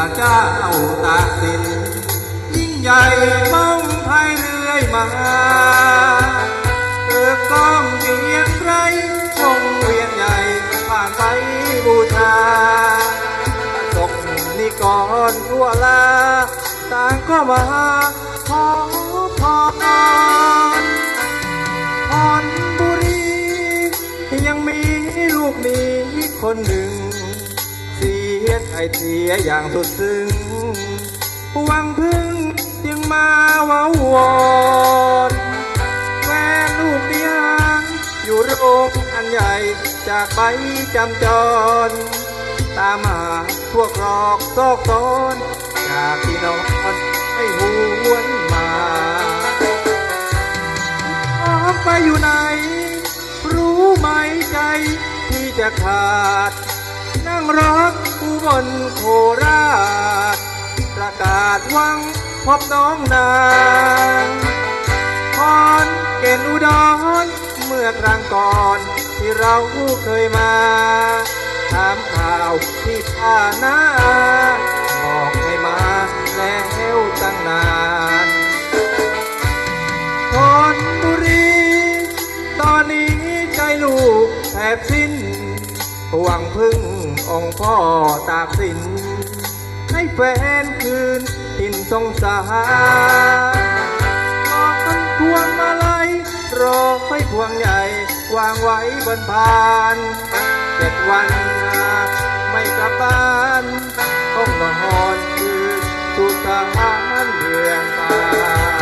ระเจ้าตากสินยิ่งใหญ่บ้องไทยเรื่อยมาเกิดก้องเกียงไกรวงเวียนใหญ่ผ่านไปบูชาตกนิกรทั่วลา ต่างก็มาขอพรพรบุรี ยังมีลูกนี้คนหนึ่ง เสียใจเสียอย่างสุดซึ้งหวังพึ่งยังมาวาวอนแฟนลูกเดียงอยู่โรงอันใหญ่จากไปจำจร ตามหาพวกรอกซอกซอนจากที่นอนให้หวนมาออกไปอยู่ไหน รู้ไหมใจที่จะขาด นั่งรักผู้บนโคราช ประกาศวังพบน้องนางคอนเกณฑ์อุดรเมื่อครั้งก่อนที่เราเคยมาถามข่าวที่ท่านาบอกให้มาแล้วตั้งนานธนบุรี ตอนนี้ใจลูกแทบสิ้น หวังพึ่งองค์พ่อตากสิน ให้แฟนคืนทินสงสารบอกกันพวงมาลัยรอให้พวงใหญ่ วางไว้บนพานเจ็ดวันไม่กลับบ้านต้องนอนคืนสุสานเรือนตา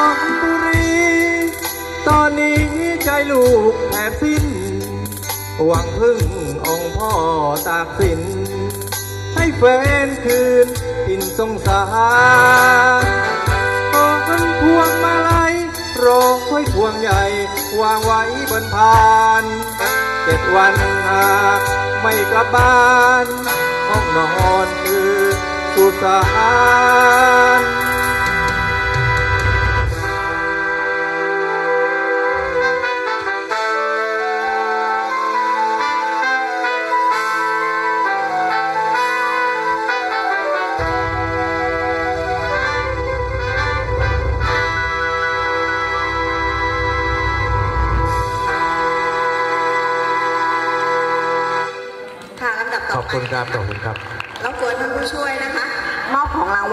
องบุรี ตอนนี้ใจลูกแทบสิ้น หวังพึ่งองค์พ่อตากสิน ให้แฟนคืนทินสงสารขอกันพวงมาลัยรอไว้พวงใหญ่ วางไว้บนพานเจ็ดวันหากไม่กลับบ้าน ห้องนอนคือสุสาน ขอบคุณครับขอบคุณครับ รบกวนท่านผู้ช่วยนะคะ มอบของรางวัล